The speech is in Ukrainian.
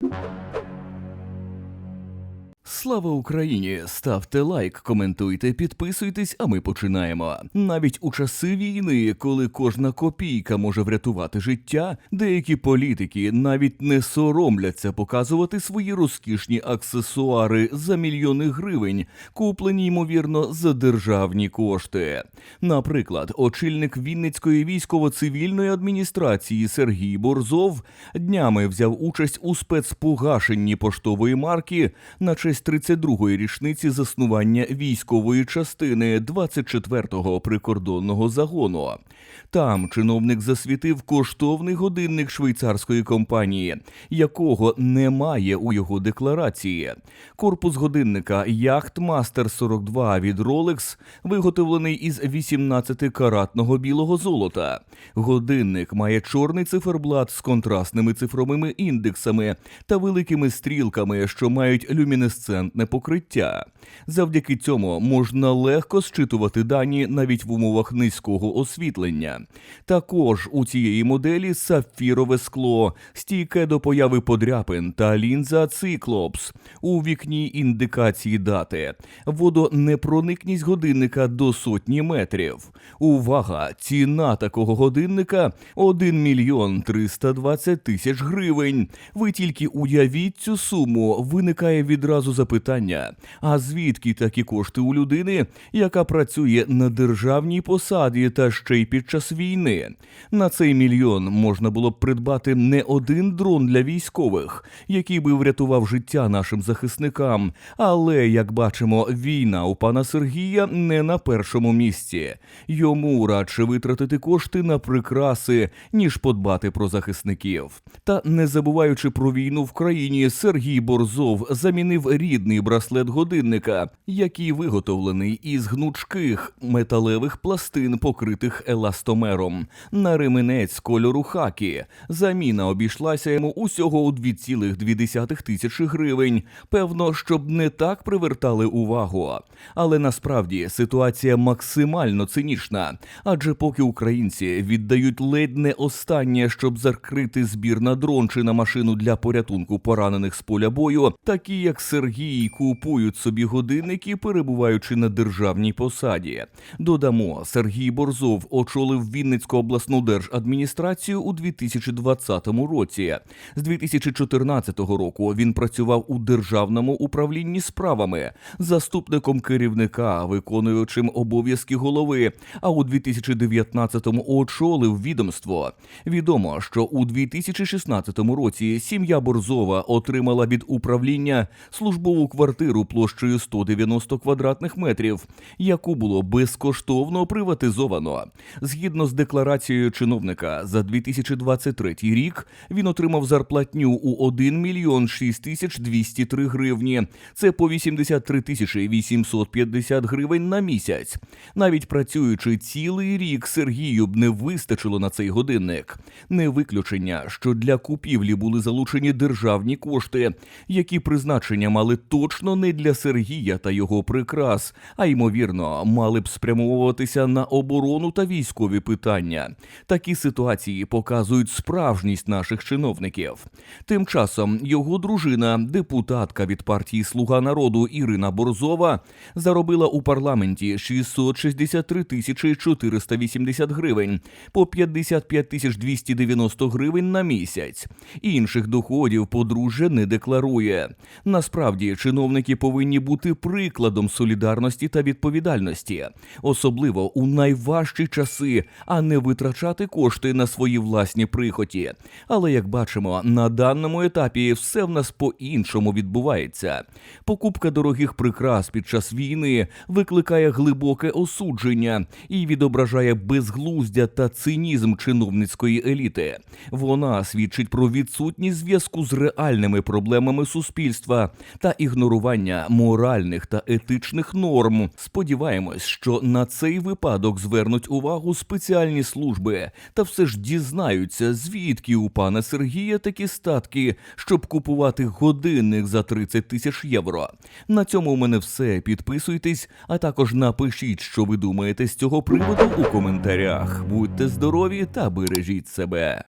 you Слава Україні! Ставте лайк, коментуйте, підписуйтесь, а ми починаємо. Навіть у часи війни, коли кожна копійка може врятувати життя, деякі політики навіть не соромляться показувати свої розкішні аксесуари за мільйони гривень, куплені ймовірно за державні кошти. Наприклад, очільник Вінницької військово-цивільної адміністрації Сергій Борзов днями взяв участь у спецпогашенні поштової марки на честь 32-ї річниці заснування військової частини 24-го прикордонного загону. Там чиновник засвітив коштовний годинник швейцарської компанії, якого немає у його декларації. Корпус годинника Яхтмастер 42 від Rolex виготовлений із 18-каратного білого золота. Годинник має чорний циферблат з контрастними цифровими індексами та великими стрілками, що мають люмінесцентне покриття. Завдяки цьому можна легко зчитувати дані навіть в умовах низького освітлення. Також у цієї моделі сапфірове скло, стійке до появи подряпин та лінза Циклопс. У вікні індикації дати. Водонепроникність годинника до сотні метрів. Увага! Ціна такого годинника 1 мільйон 320 тисяч гривень. Ви тільки уявіть цю суму, виникає відразу запитання: а звідки такі кошти у людини, яка працює на державній посаді та ще й під час війни? На цей мільйон можна було б придбати не один дрон для військових, який би врятував життя нашим захисникам. Але як бачимо, війна у пана Сергія не на першому місці. Йому радше витратити кошти на прикраси, ніж подбати про захисників. Та не забуваючи про війну в країні, Сергій Борзов замінив рідний браслет годинника, який виготовлений із гнучких металевих пластин, покритих еластомером, на ремінець кольору хакі. Заміна обійшлася йому усього у 2,2 тисячі гривень. Певно, щоб не так привертали увагу. Але насправді ситуація максимально цинічна, адже поки українці віддають ледь не останнє, щоб закрити збір на дрон чи на машину для порятунку поранених з поля бою, такі як Сергій купують собі годинники, перебуваючи на державній посаді. Додамо, Сергій Борзов очолив Вінницьку обласну держадміністрацію у 2020 році. З 2014 року він працював у державному управлінні справами, заступником керівника, виконуючим обов'язки голови. А у 2019-му очолив відомство. Відомо, що у 2016 році сім'я Борзова отримала від управління службову квартиру площею 190 квадратних метрів, яку було безкоштовно приватизовано. Згідно з декларацією чиновника, за 2023 рік він отримав зарплатню у 1 мільйон 6 тисяч 203 гривні. Це по 83 тисячі 850 гривень на місяць. Навіть працюючи цілий рік, Сергію б не вистачило на цей годинник. Не виключення, що для купівлі були залучені державні кошти, які призначення мали точно не для Сергія та його прикрас, а ймовірно, мали б спрямовуватися на оборону та військові питання. Такі ситуації показують справжність наших чиновників. Тим часом його дружина, депутатка від партії Слуга народу Ірина Борзова, заробила у парламенті 663 тисячі 480 гривень по 55 тисяч 290 гривень на місяць. Інших доходів подружжя не декларує. Насправді, чиновники повинні бути прикладом солідарності та відповідальності, особливо у найважчі часи, а не витрачати кошти на свої власні прихоті. Але як бачимо, на даному етапі все в нас по-іншому відбувається. Покупка дорогих прикрас під час війни викликає глибоке осудження і відображає безглуздя та цинізм чиновницької еліти. Вона свідчить про відсутність зв'язку з реальними проблемами суспільства та ігнорування моральних та етичних норм. Сподіваємось, що на цей випадок звернуть увагу спеціальні служби та все ж дізнаються, звідки у пана Сергія такі статки, щоб купувати годинник за 30 тисяч євро. На цьому у мене все. Підписуйтесь, а також напишіть, що ви думаєте з цього приводу у коментарях. Будьте здорові та бережіть себе.